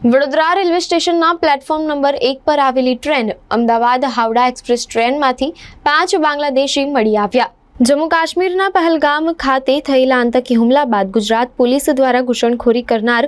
Vadodara railway સ્ટેશનના platform number એક પર આવેલી ટ્રેન અમદાવાદ હાવડા એક્સપ્રેસ ટ્રેનમાંથી પાંચ બાંગ્લાદેશી મળી આવ્યા. જમ્મુ કાશ્મીરના પહેલગામ ખાતે થયેલા આતંકી હુમલા બાદ ગુજરાત પોલીસ દ્વારા ઘૂસણખોરી કરનાર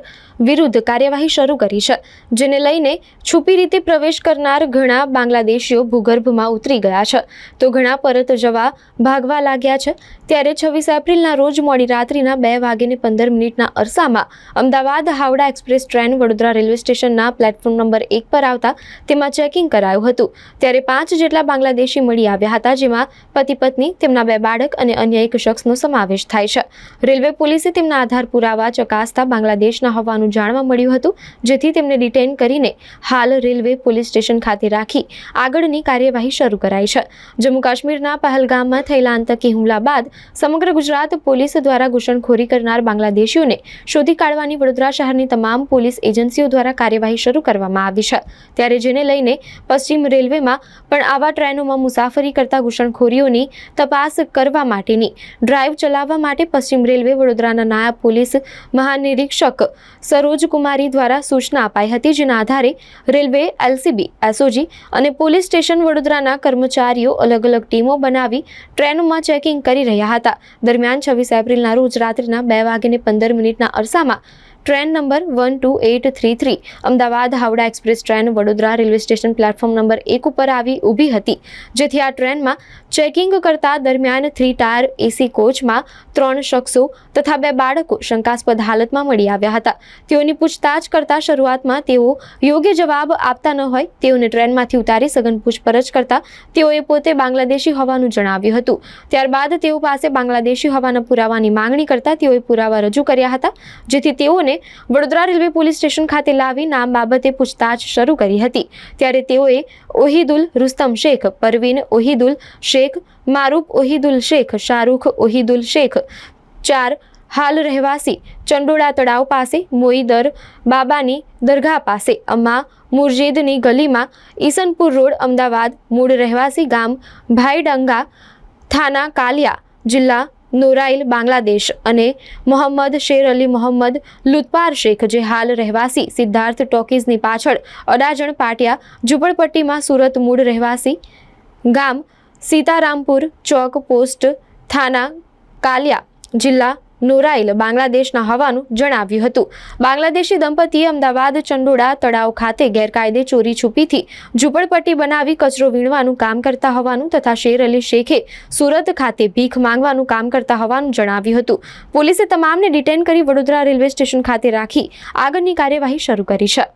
વિરુદ્ધ કાર્યવાહી શરૂ કરી છે, જેને લઈને છુપી રીતે પ્રવેશ કરનાર ઘણા બાંગ્લાદેશીઓ ભૂગર્ભમાં ઉતરી ગયા છે. તો ઘણા પરત જવા ભાગવા લાગ્યા છે, ત્યારે છવ્વીસ એપ્રિલના રોજ મોડી રાત્રિના બે વાગ્યે પંદર મિનિટના અરસામાં Ahmedabad Howrah express train Vadodara railway સ્ટેશનના પ્લેટફોર્મ નંબર એક પર આવતા તેમાં ચેકિંગ કરાયું હતું. ત્યારે પાંચ જેટલા બાંગ્લાદેશી મળી આવ્યા હતા, જેમાં પતિ પત્ની તેમના બે બાળક અને અન્ય એક શખ્સનો સમાવેશ થાય છે. રેલવે પોલીસે તેમના આધાર પુરાવા ચકાસતા બાંગ્લાદેશના હોવાનું જાણવા મળ્યું હતું, જેથી તેમને ડિટેન કરીને હાલ રેલવે પોલીસ સ્ટેશન ખાતે રાખી આગળની કાર્યવાહી શરૂ કરાઈ છે. જમ્મુ કાશ્મીરના પહેલગામમાં થયેલા આતંકી હુમલા બાદ સમગ્ર ગુજરાત પોલીસ દ્વારા ઘૂસણખોરી કરનાર બાંગ્લાદેશીઓને શોધી કાઢવાની વડોદરા શહેરની તમામ પોલીસ એજન્સીઓ દ્વારા કાર્યવાહી શરૂ કરવામાં આવી છે. ત્યારે જેને લઈને પશ્ચિમ રેલવેમાં પણ આવા ટ્રેનોમાં મુસાફરી કરતા ઘૂસણખોરીઓની તપાસ કરવા માટેની. ડ્રાઈવ ચલાવવા માટે પશ્ચિમ રેલવે વડોદરાના નાયબ પોલીસ મહાનિરીક્ષક સરોજ કુમારી દ્વારા સૂચના અપાઈ હતી, જેના આધારે રેલવે, એલસીબી, એસઓજી અને પોલીસ સ્ટેશન વડોદરાના કર્મચારીઓ અલગ અલગ ટીમો બનાવી ટ્રેનોમાં ચેકિંગ કરી રહ્યા હતા. દરમિયાન છવ્વીસ એપ્રિલના રોજ રાત્રિના બે વાગ્યે પંદર મિનિટના અરસામાં train number one two eight three three, Ahmedabad Howrah express train, Vadodara railway station platform number એક ઉપર આવી ઊભી હતી, જેથી આ ટ્રેનમાં ચેકિંગ કરતા દરમિયાન થ્રી ટાયર એસી કોચમાં ત્રણ શખ્સો તથા બે બાળકો શંકાસ્પદ હાલતમાં મળી આવ્યા હતા. તેઓની પૂછતાછ કરતા શરૂઆતમાં તેઓ યોગ્ય જવાબ આપતા ન હોય તેઓને ટ્રેનમાંથી ઉતારી સઘન પૂછપરછ કરતા તેઓએ પોતે બાંગ્લાદેશી હોવાનું જણાવ્યું હતું. ત્યારબાદ તેઓ પાસે બાંગ્લાદેશી હોવાના પુરાવાની માંગણી કરતા તેઓએ પુરાવા રજૂ કર્યા હતા, જેથી તેઓને વડોદરા રેલવે પોલીસ સ્ટેશન ખાતે લાવી નામ બાબતે પૂછતાછ શરૂ કરી હતી. ત્યારે તેઓએ ઓહિદુલ રુસ્તમ શેખ, પરવીન ઓહિદુલ શેખ, મારૂફ ઓહિદુલ શેખ, શાહરૂખ ઓહિદુલ શેખ, ચાર હાલ રહેવાસી, ચંડોળા તળાવ પાસે, મોઈદર બાબાની દરગાહ પાસે, અમ્મા મુરજીદની ગલીમાં, ઈસનપુર રોડ, અમદાવાદ, મૂળ રહેવાસી ગામ ભાઈડંગા થાના કાલિયા જિલ્લા નોરાઈલ બાંગ્લાદેશ અને મોહમ્મદ શેર અલી મોહમ્મદ લુતપાર શેખ, જે હાલ રહેવાસી સિદ્ધાર્થ ટોકીઝની પાછળ અડાજણ પાટિયા ઝૂંપડપટ્ટીમાં સુરત મૂળ રહેવાસી ગામ સીતારામપુર ચોક પોસ્ટ, થાના કાલિયા જિલ્લા નોરાઈલ બાંગ્લાદેશના હોવાનું જણાવ્યું હતું. બાંગ્લાદેશી દંપતીએ અમદાવાદ ચંડોળા તળાવ ખાતે ગેરકાયદે ચોરી છુપીથી ઝૂંપડપટ્ટી બનાવી કચરો વીણવાનું કામ કરતા હોવાનું તથા શેર અલી શેખે સુરત ખાતે ભીખ માંગવાનું કામ કરતા હોવાનું જણાવ્યું હતું. પોલીસે તમામને ડિટેન કરી વડોદરા રેલવે સ્ટેશન ખાતે રાખી આગળની કાર્યવાહી શરૂ કરી છે.